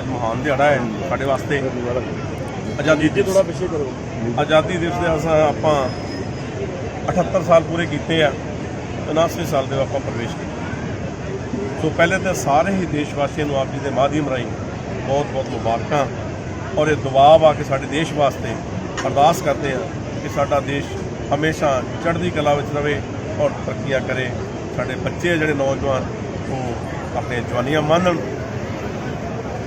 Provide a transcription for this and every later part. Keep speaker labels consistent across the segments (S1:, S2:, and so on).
S1: ਦਿਹਾੜਾ ਹੈ ਸਾਡੇ ਵਾਸਤੇ। ਆਜ਼ਾਦੀ ਦਿਵਸ
S2: ਥੋੜਾ ਪਿੱਛੇ ਕਰੋ।
S1: ਆਜ਼ਾਦੀ ਦਿਵਸ ਦੇ ਅਸਾਂ ਆਪਾਂ 78 ਸਾਲ ਪੂਰੇ ਕੀਤੇ ਆ 79 ਸਾਲ ਦੇ ਆਪਾਂ ਪ੍ਰਵੇਸ਼ ਕੀਤਾ। ਸੋ ਪਹਿਲੇ ਤਾਂ ਸਾਰੇ ਹੀ ਦੇਸ਼ ਵਾਸੀਆਂ ਨੂੰ ਆਪ ਜੀ ਦੇ ਮਾਧਿਅਮ ਰਾਹੀਂ ਬਹੁਤ ਬਹੁਤ ਮੁਬਾਰਕਾਂ। ਔਰ ਇਹ ਦੁਆ ਆ ਕੇ ਸਾਡੇ ਦੇਸ਼ ਵਾਸਤੇ ਅਰਦਾਸ ਕਰਦੇ ਆ ਕਿ ਸਾਡਾ ਦੇਸ਼ ਹਮੇਸ਼ਾ ਚੜ੍ਹਦੀ ਕਲਾ ਵਿੱਚ ਰਵੇ ਔਰ ਤਰੱਕੀਆਂ ਕਰੇ। ਸਾਡੇ ਬੱਚੇ ਜਿਹੜੇ ਨੌਜਵਾਨ ਉਹ ਆਪਣੇ ਜਵਾਨੀਆਂ ਮੰਨਣ।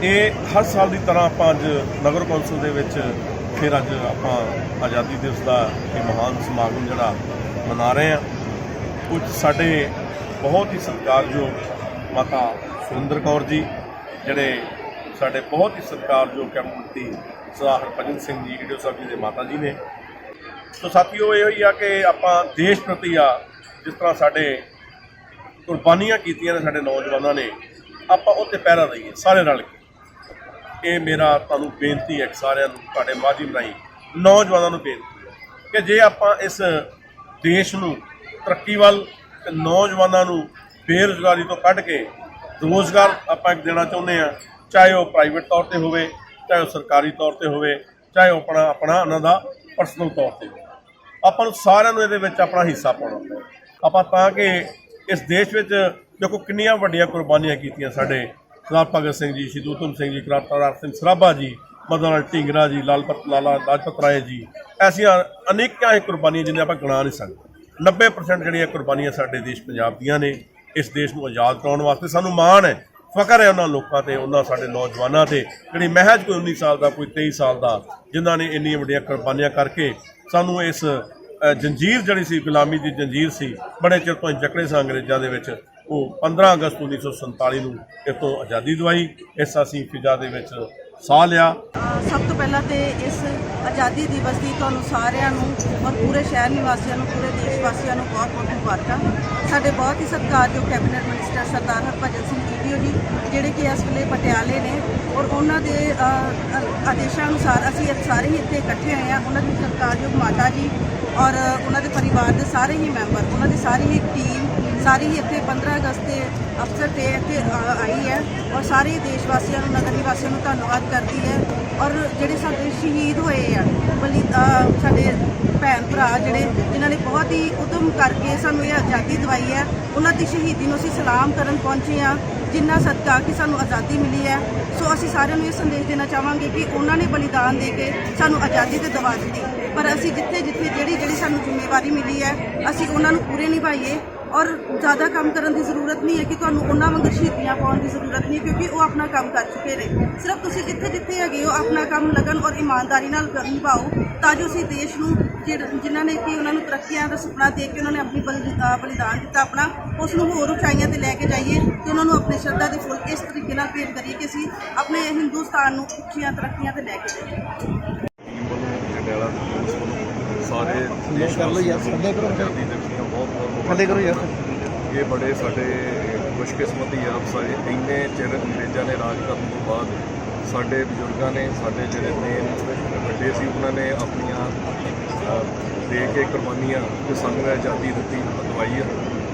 S1: ਇਹ ਹਰ ਸਾਲ ਦੀ ਤਰ੍ਹਾਂ ਆਪਾਂ ਅੱਜ ਨਗਰ ਕੌਂਸਲ ਦੇ ਵਿੱਚ ਫਿਰ ਅੱਜ ਆਪਾਂ ਆਜ਼ਾਦੀ ਦਿਵਸ ਦਾ ਇਹ ਮਹਾਨ ਸਮਾਗਮ ਜਿਹੜਾ ਮਨਾ ਰਹੇ ਹਾਂ। ਕੁਝ ਸਾਡੇ ਬਹੁਤ ਹੀ ਸਤਿਕਾਰਯੋਗ ਮਾਤਾ ਸੁਰਿੰਦਰ ਕੌਰ ਜੀ, ਜਿਹੜੇ ਸਾਡੇ ਬਹੁਤ ਹੀ ਸਤਿਕਾਰਯੋਗ ਕੈਪਟਨ ਸਰਦਾਰ ਹਰਭਜਨ ਸਿੰਘ ਜੀ ਈਡੀਓ ਸਾਹਿਬ ਜੀ ਦੇ ਮਾਤਾ ਜੀ ਨੇ। ਸੋ ਸਾਥੀਓ, ਇਹ ਹੋਈ ਆ ਕਿ ਆਪਾਂ ਦੇਸ਼ ਪ੍ਰਤੀ ਆ, ਜਿਸ ਤਰ੍ਹਾਂ ਸਾਡੇ ਕੁਰਬਾਨੀਆਂ ਕੀਤੀਆਂ ਨੇ ਸਾਡੇ ਨੌਜਵਾਨਾਂ ਨੇ, ਆਪਾਂ ਉੱਤੇ ਪਹਿਰਾ ਰਹੀਏ ਸਾਰੇ ਰਲ ਕੇ। ਇਹ ਮੇਰਾ ਤੁਹਾਨੂੰ ਬੇਨਤੀ ਹੈ ਸਾਰਿਆਂ ਨੂੰ, ਤੁਹਾਡੇ ਮਾਧਿਅਮ ਰਾਹੀਂ ਨੌਜਵਾਨਾਂ ਨੂੰ ਬੇਨਤੀ ਹੈ ਕਿ ਜੇ ਆਪਾਂ ਇਸ ਦੇਸ਼ ਨੂੰ ਤਰੱਕੀ ਵੱਲ ਤੇ ਨੌਜਵਾਨਾਂ ਨੂੰ ਬੇਰੁਜ਼ਗਾਰੀ ਤੋਂ ਕੱਢ ਕੇ ਰੋਜ਼ਗਾਰ ਆਪਾਂ ਇੱਕ ਦੇਣਾ ਚਾਹੁੰਦੇ ਆ ਚਾਹੇ ਉਹ ਪ੍ਰਾਈਵੇਟ ਤੌਰ ਤੇ ਹੋਵੇ, ਚਾਹੇ ਉਹ ਸਰਕਾਰੀ ਤੌਰ ਤੇ ਹੋਵੇ, ਚਾਹੇ ਉਹ ਆਪਣਾ ਆਪਣਾ ਉਹਨਾਂ ਦਾ ਪਰਸਨਲ ਤੌਰ ਤੇ ਹੋਵੇ। ਆਪਾਂ ਨੂੰ ਸਾਰਿਆਂ ਨੂੰ ਇਹਦੇ ਵਿੱਚ ਆਪਣਾ ਹਿੱਸਾ ਪਾਉਣਾ ਪਊ ਆਪਾਂ ਤਾਂ ਕਿ ਇਸ ਦੇਸ਼ ਵਿੱਚ ਦੇਖੋ ਕਿੰਨੀਆਂ ਵੱਡੀਆਂ ਕੁਰਬਾਨੀਆਂ ਕੀਤੀਆਂ ਸਾਡੇ ਸਰਦਾਰ ਭਗਤ ਸਿੰਘ ਜੀ ਸ਼ਹੀਦ ਊਧਮ ਸਿੰਘ ਜੀ ਕਰਾਤਾਰ ਸਿੰਘ ਸਰਾਭਾ ਜੀ, ਮਦਨ ਲਾਲ ਢੀਂਗਰਾ ਜੀ, ਲਾਲਪਤ ਲਾਲਾ ਲਾਜਪਤ ਰਾਏ ਜੀ। ਐਸੀਆਂ ਅਨੇਕਾਂ ਹੀ ਕੁਰਬਾਨੀਆਂ ਜਿੰਨੇ ਆਪਾਂ ਗਿਣਾ ਨਹੀਂ ਸਕਦੇ। 90% ਜਿਹੜੀਆਂ ਕੁਰਬਾਨੀਆਂ ਸਾਡੇ ਦੇਸ਼ ਪੰਜਾਬ ਦੀਆਂ ਨੇ, ਇਸ ਦੇਸ਼ ਨੂੰ ਆਜ਼ਾਦ ਕਰਾਉਣ ਵਾਸਤੇ ਸਾਨੂੰ ਮਾਣ ਹੈ। ਫਕਰ ਹੈ ਉਹਨਾਂ ਲੋਕਾਂ ਤੇ, ਉਹਨਾਂ ਸਾਡੇ ਨੌਜਵਾਨਾਂ ਤੇ, ਜਿਹੜੀ ਮਹਿਜ ਕੋਈ 19 ਸਾਲ ਦਾ, ਕੋਈ 23 ਸਾਲ ਦਾ, ਜਿਨ੍ਹਾਂ ਨੇ ਇੰਨੀਆਂ ਵੱਡੀਆਂ ਕੁਰਬਾਨੀਆਂ ਕਰਕੇ ਸਾਨੂੰ ਇਸ ਜੰਜੀਰ ਜਿਹੜੀ ਸੀ, ਗੁਲਾਮੀ ਦੀ ਜੰਜੀਰ ਸੀ, ਬੜੇ ਚਿਰ ਤੋਂ ਜਕੜੇ ਸਾਂ ਅੰਗਰੇਜ਼ਾਂ ਦੇ ਵਿੱਚ। ਉਹ 15 ਅਗਸਤ 1947 ਨੂੰ ਇਹ ਤੋਂ ਆਜ਼ਾਦੀ ਦਵਾਈ। ਇਸ ਅਸੀਂ ਫਿਜ਼ਾ ਦੇ ਵਿੱਚ ਸਾਹ ਲਿਆ।
S3: ਸਭ ਤੋਂ ਪਹਿਲਾਂ ਤੇ ਇਸ ਆਜ਼ਾਦੀ ਦਿਵਸ ਦੀ ਤੁਹਾਨੂੰ ਸਾਰਿਆਂ ਨੂੰ ਔਰ ਪੂਰੇ ਸ਼ਹਿਰ ਨਿਵਾਸੀਆਂ ਨੂੰ, ਪੂਰੇ ਦੇਸ਼ ਵਾਸੀਆਂ ਨੂੰ ਬਹੁਤ ਬਹੁਤ ਮੁਬਾਰਕਾਂ। ਸਾਡੇ ਬਹੁਤ ਹੀ ਸਤਿਕਾਰਯੋਗ ਕੈਬਨਿਟ ਮਿਨਿਸਟਰ ਸਰਦਾਰ ਹਰਭਜਨ ਸਿੰਘ ਜੀਡੀਓ ਜੀ, ਜਿਹੜੇ ਕਿ ਇਸ ਵੇਲੇ ਪਟਿਆਲੇ ਨੇ ਔਰ ਉਹਨਾਂ ਦੇ ਆਦੇਸ਼ਾਂ ਅਨੁਸਾਰ ਅਸੀਂ ਸਾਰੇ ਹੀ ਇੱਥੇ ਇਕੱਠੇ ਹੋਏ ਹਾਂ। ਉਹਨਾਂ ਦੀ ਸਤਿਕਾਰਯੋਗ ਮਾਤਾ ਜੀ ਔਰ ਉਹਨਾਂ ਦੇ ਪਰਿਵਾਰ ਦੇ ਸਾਰੇ ਹੀ ਮੈਂਬਰ, ਉਹਨਾਂ ਦੀ ਸਾਰੀ ਹੀ ਟੀਮ ਸਾਰੀ ਹੀ ਇੱਥੇ 15 ਅਗਸਤ ਦੇ ਅਫਸਰ ਤੇ ਇੱਥੇ ਆਈ ਹੈ ਔਰ ਸਾਰੇ ਦੇਸ਼ ਵਾਸੀਆਂ ਨੂੰ, ਨਗਰ ਨਿਵਾਸੀਆਂ ਨੂੰ ਧੰਨਵਾਦ ਕਰਦੀ ਹੈ ਔਰ ਜਿਹੜੇ ਸਾਡੇ ਸ਼ਹੀਦ ਹੋਏ ਆ, ਬਲੀ ਸਾਡੇ ਭੈਣ ਭਰਾ ਜਿਹੜੇ ਜਿਨ੍ਹਾਂ ਨੇ ਬਹੁਤ ਹੀ ਉਦਮ ਕਰਕੇ ਸਾਨੂੰ ਇਹ ਆਜ਼ਾਦੀ ਦਵਾਈ ਹੈ। ਉਹਨਾਂ ਦੀ ਸ਼ਹੀਦੀ ਨੂੰ ਅਸੀਂ ਸਲਾਮ ਕਰਨ ਪਹੁੰਚੇ ਆ ਜਿੰਨਾ ਸਦਕਾ ਕਿ ਸਾਨੂੰ ਆਜ਼ਾਦੀ ਮਿਲੀ ਹੈ, ਸੋ ਅਸੀਂ ਸਾਰਿਆਂ ਨੂੰ ਇਹ ਸੰਦੇਸ਼ ਦੇਣਾ ਚਾਹਾਂਗੇ ਕਿ ਉਹਨਾਂ ਨੇ ਬਲੀਦਾਨ ਦੇ ਕੇ ਸਾਨੂੰ ਆਜ਼ਾਦੀ ਤੇ ਦਵਾ ਦਿੱਤੀ। ਪਰ ਅਸੀਂ ਜਿੱਥੇ ਜਿੱਥੇ ਜਿਹੜੀ ਜਿਹੜੀ ਸਾਨੂੰ ਜ਼ਿੰਮੇਵਾਰੀ ਮਿਲੀ ਹੈ, ਅਸੀਂ ਉਹਨਾਂ ਨੂੰ ਪੂਰੇ ਨਿਭਾਈਏ। ਔਰ ਜ਼ਿਆਦਾ ਕੰਮ ਕਰਨ ਦੀ ਜ਼ਰੂਰਤ ਨਹੀਂ ਹੈ ਕਿ ਤੁਹਾਨੂੰ ਉਹਨਾਂ ਵਾਂਗ ਸ਼ਹੀਦੀਆਂ ਪਾਉਣ ਦੀ ਜ਼ਰੂਰਤ ਨਹੀਂ ਹੈ, ਕਿਉਂਕਿ ਉਹ ਆਪਣਾ ਕੰਮ ਕਰ ਚੁੱਕੇ ਨੇ। ਸਿਰਫ ਤੁਸੀਂ ਜਿੱਥੇ ਜਿੱਥੇ ਹੈਗੇ ਹੋ, ਆਪਣਾ ਕੰਮ, ਲਗਨ ਔਰ ਇਮਾਨਦਾਰੀ ਨਾਲ ਨਿਭਾਓ, ਤਾਂ ਜੋ ਅਸੀਂ ਦੇਸ਼ ਨੂੰ ਜਿਹ- ਜਿਨ੍ਹਾਂ ਨੇ ਕਿ ਉਹਨਾਂ ਨੂੰ ਤਰੱਕੀਆਂ ਦਾ ਸੁਪਨਾ ਦੇ ਕੇ ਉਹਨਾਂ ਨੇ ਆਪਣੀ ਬਲੀ- ਬਲੀਦਾਨ ਦਿੱਤਾ, ਆਪਣਾ, ਉਸ ਨੂੰ ਹੋਰ ਉਚਾਈਆਂ ਤੇ ਲੈ ਕੇ ਜਾਈਏ ਤੇ ਉਹਨਾਂ ਨੂੰ ਆਪਣੇ ਸ਼ਰਧਾ ਦੇ ਫੁੱਲ ਇਸ ਤਰੀਕੇ ਨਾਲ ਭੇਟ ਕਰੀਏ ਕਿ ਅਸੀਂ ਆਪਣੇ ਹਿੰਦੁਸਤਾਨ ਨੂੰ ਉੱਚੀਆਂ ਤਰੱਕੀਆਂ ਤੇ ਲੈ ਕੇ ਜਾਈਏ
S4: ਟੀਮ ਵੱਲੋਂ ਜੰਡਿਆਲਾ ਪੁਲਿਸ ਵੱਲੋਂ
S2: ਕਰ ਲਓ ਯਾਰ,
S4: ਨੂੰ
S2: ਥੱਲੇ ਕਰੋ।
S4: ਬਹੁਤ ਬਹੁਤ
S2: ਥੱਲੇ ਕਰੋ ਯਾਰ।
S4: ਇਹ ਬੜੇ ਸਾਡੇ ਖੁਸ਼ਕਿਸਮਤੀ ਆ ਸਾਰੇ ਇੰਨੇ ਚਿਰ ਅੰਗਰੇਜ਼ਾਂ ਨੇ ਰਾਜ ਕਰਨ ਤੋਂ ਬਾਅਦ ਸਾਡੇ ਬਜ਼ੁਰਗਾਂ ਨੇ ਸਾਡੇ ਜਿਹੜੇ ਮੇਨ ਵੱਡੇ ਸੀ ਉਹਨਾਂ ਨੇ ਆਪਣੀਆਂ ਦੇ ਕੇ ਕੁਰਬਾਨੀਆਂ ਤੇ ਸਾਨੂੰ ਇਹ ਆਜ਼ਾਦੀ ਦਿੱਤੀ ਦਵਾਈ ਆ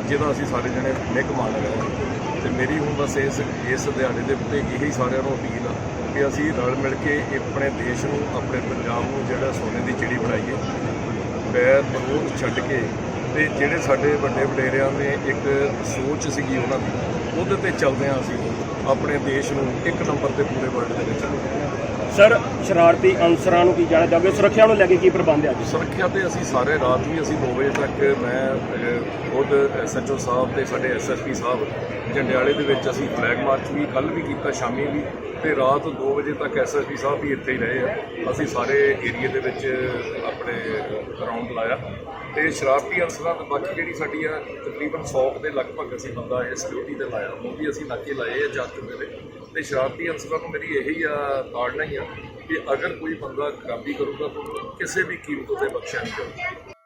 S4: ਜਿਹਦਾ ਅਸੀਂ ਸਾਰੇ ਜਣੇ ਨਿੱਘ ਮਾਣ ਰਹੇ ਹਾਂ ਤੇ ਮੇਰੀ ਹੁਣ ਬਸ ਇਸ ਇਸ ਦਿਹਾੜੇ ਦੇ ਉੱਤੇ ਇਹੀ ਸਾਰਿਆਂ ਨੂੰ ਅਪੀਲ ਆ ਕਿ ਅਸੀਂ ਰਲ ਮਿਲ ਕੇ ਆਪਣੇ ਦੇਸ਼ ਨੂੰ ਆਪਣੇ ਪੰਜਾਬ ਨੂੰ ਜਿਹੜਾ ਸੋਨੇ ਦੀ ਚਿੜੀ ਬਣਾਈਏ ਬੈਰ ਵਿਰੋਧ ਛੱਡ ਕੇ ਤੇ ਜਿਹੜੇ ਸਾਡੇ ਵੱਡੇ ਵਡੇਰਿਆਂ ਦੇ ਇੱਕ ਸੋਚ ਸੀਗੀ ਉਹਨਾਂ ਦੀ, ਉਹਦੇ ਤੇ ਚੱਲਦੇ ਹਾਂ ਅਸੀਂ, ਆਪਣੇ ਦੇਸ਼ ਨੂੰ ਇੱਕ ਨੰਬਰ ਤੇ ਪੂਰੇ ਵਰਲਡ ਦੇ ਵਿੱਚ।
S2: ਸਰ ਸ਼ਰਾਰਤੀ ਅਨਸਰਾਂ ਨੂੰ ਕੀ ਜਾਣਾ ਚਾਹੋਗੇ ਸੁਰੱਖਿਆ ਨੂੰ ਲੈ ਕੇ ਕੀ ਪ੍ਰਬੰਧ ਹੈ ਅੱਜ?
S4: ਸੁਰੱਖਿਆ ਤੇ ਅਸੀਂ ਸਾਰੇ ਰਾਤ ਵੀ ਅਸੀਂ 2 ਵਜੇ ਤੱਕ ਮੈਂ ਅਹ, ਖੁਦ ਐਸਐਚਓ ਸਾਹਿਬ ਤੇ ਸਾਡੇ ਐਸਐਸਪੀ ਸਾਹਿਬ ਜੰਡਿਆਲੇ ਦੇ ਵਿੱਚ ਅਸੀਂ ਫਲੈਗ ਮਾਰਚ ਵੀ ਕੱਲ ਵੀ ਕੀਤਾ ਸ਼ਾਮੀ ਵੀ ਤੇ ਰਾਤ 2 ਵਜੇ ਤੱਕ ਐਸਐਸਪੀ ਸਾਹਿਬ ਵੀ ਇੱਥੇ ਹੀ ਰਹੇ ਆ। ਅਸੀਂ ਸਾਰੇ ਏਰੀਆ ਦੇ ਵਿੱਚ ਆਪਣੇ ਰਾਉਂਡ ਲਾਇਆ ਤੇ ਸ਼ਰਾਰਤੀ ਅਨਸਰਾਂ ਤੇ ਬਾਕੀ ਜਿਹੜੀ ਸਾਡੀ ਆ ਤਕਰੀਬਨ 100 ਦੇ ਲਗਭਗ ਅਸੀਂ ਬੰਦਾ ਇਹ ਸਿਕਿਉਰਿਟੀ ਤੇ ਲਾਇਆ ਉਹ ਵੀ ਅਸੀਂ ਨਾਕੇ ਲਾਏ ਆ ਜੱਜ ਦੇ। ਤੇ ਸ਼ਰਾਰਤੀ ਅਨਸਰਾਂ ਨੂੰ ਮੇਰੀ ਇਹੀ ਆ ਤਾੜਨਾ ਹੀ ਆ ਕਿ ਅਗਰ ਕੋਈ ਬੰਦਾ ਖਰਾਬੀ ਕਰੂਗਾ ਤਾਂ ਕਿਸੇ ਵੀ ਕੀਮਤ ਉਤੇ ਬਖਸ਼ਿਆ ਨਹੀਂ ਜਾਊਗਾ।